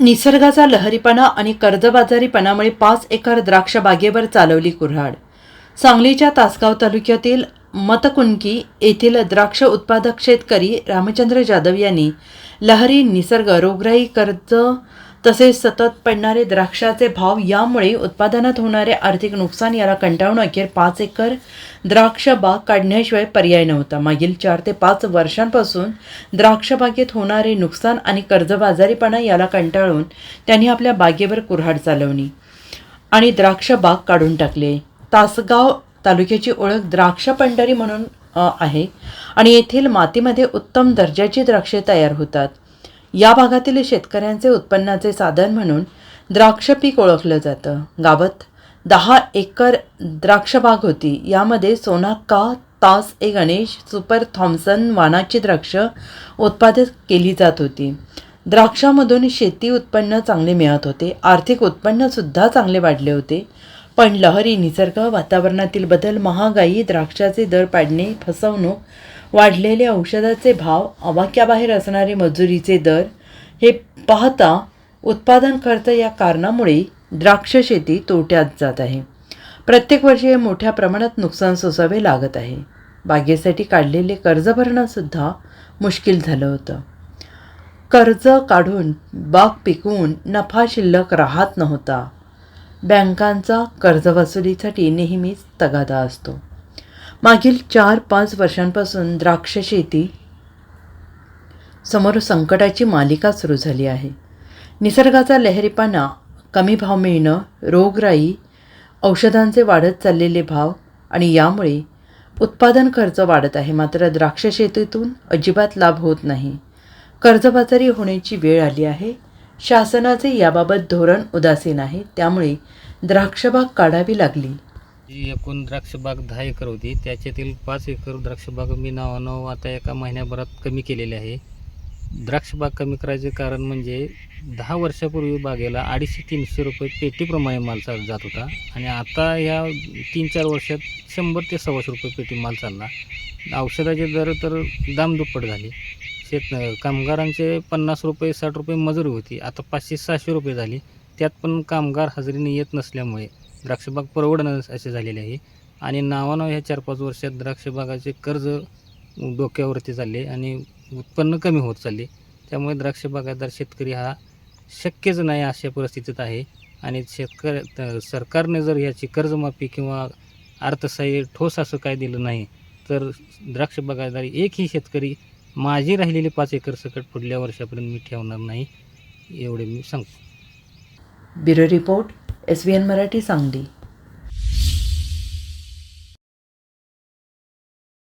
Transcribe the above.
निसर्गाचा लहरीपणा आणि कर्जबाजारीपणामुळे पाच एकर द्राक्ष बागेवर चालवली कुऱ्हाड. सांगलीच्या तासगाव तालुक्यातील मतकुणकी येथील द्राक्ष उत्पादक शेतकरी रामचंद्र जाधव यांनी लहरी निसर्ग रोगराई कर्ज तसेच सतत पडणारे द्राक्षाचे भाव यामुळे उत्पादनात होणारे आर्थिक नुकसान याला कंटाळून अखेर पाच एकर द्राक्ष बाग काढण्याशिवाय पर्याय नव्हता. मागील चार ते पाच वर्षांपासून द्राक्ष बागेत होणारे नुकसान आणि कर्जबाजारीपणा याला कंटाळून त्यांनी आपल्या बागेवर कुऱ्हाड चालवली आणि द्राक्ष बाग काढून टाकले. तासगाव तालुक्याची ओळख द्राक्ष पंढरी म्हणून आहे आणि येथील मातीमध्ये उत्तम दर्जाची द्राक्षे तयार होतात. या भागातील शेतकऱ्यांचे उत्पन्नाचे साधन म्हणून द्राक्ष पीक ओळखलं जातं. गावात दहा एकर द्राक्षबाग होती. यामध्ये सोनाक्का तास ए गणेश सुपर थॉम्सन वानाची द्राक्ष उत्पादित केली जात होती. द्राक्षामधून शेती उत्पन्न चांगले मिळत होते. आर्थिक उत्पन्नसुद्धा चांगले वाढले होते. पण लहरी निसर्ग वातावरणातील बदल महागाई द्राक्षाचे दर पाडणे फसवणूक वाढलेले औषधाचे भाव अवाक्याबाहेर असणारे मजुरीचे दर हे पाहता उत्पादन खर्च या कारणामुळे द्राक्ष शेती तोट्यात जात आहे. प्रत्येक वर्षी हे मोठ्या प्रमाणात नुकसान सोसावे लागत आहे. बागेसाठी काढलेले कर्ज भरणंसुद्धा मुश्किल झालं होतं. कर्ज काढून बाग पिकवून नफा शिल्लक राहत नव्हता. बँकांचा कर्जवसुलीसाठी नेहमीच तगादा असतो. मागील चार पाच वर्षांपासून द्राक्ष शेती समोर संकटाची मालिका सुरू झाली आहे. निसर्गाचा लहरीपणा कमी भाव मिळणं रोगराई औषधांचे वाढत चाललेले भाव आणि यामुळे उत्पादन खर्च वाढत आहे. मात्र द्राक्ष शेतीतून अजिबात लाभ होत नाही. कर्जबाजारी होण्याची वेळ आली आहे. शासनाचे याबाबत धोरण उदासीन आहे. त्यामुळे द्राक्षबाग काढावी लागली. जी एकूण द्राक्षबाग दहा एकर होती त्याच्यातील पाच एकर द्राक्षबाग मी नावानं आता एका महिन्याभरात कमी केलेले आहे. द्राक्षबाग कमी करायचे कारण म्हणजे दहा वर्षापूर्वी बागेला अडीचशे तीनशे रुपये पेटीप्रमाणे माल चाल जात होता आणि आता या तीन चार वर्षात शंभर ते सव्वाशे रुपये पेटी माल चालला. औषधाचे दर तर दाम दुप्पट झाले. शेत कामगारांचे पन्नास रुपये साठ रुपये मजुरी होती. आता पाचशे सहाशे रुपये झाली. त्यात पण कामगार हजेरीने येत नसल्यामुळे द्राक्षबाग परवडणं असे झालेले आहे. आणि नावानं ह्या चार पाच वर्षात द्राक्षबागाचे कर्ज डोक्यावरती चालले आणि उत्पन्न कमी होत चालले. त्यामुळे द्राक्ष बागायतदार शेतकरी हा शक्यच नाही अशा परिस्थितीत आहे. आणि शेतकरी सरकारने जर याची कर्जमाफी किंवा अर्थसहाय्य ठोस असं काय दिलं नाही तर द्राक्ष बागायतदारी एकही शेतकरी माझी राहिलेली पाच एकर सकट पुढल्या वर्षापर्यंत मी ठेवणार नाही एवढे मी सांगतो. Bureau report. S B N Marathi Sangli.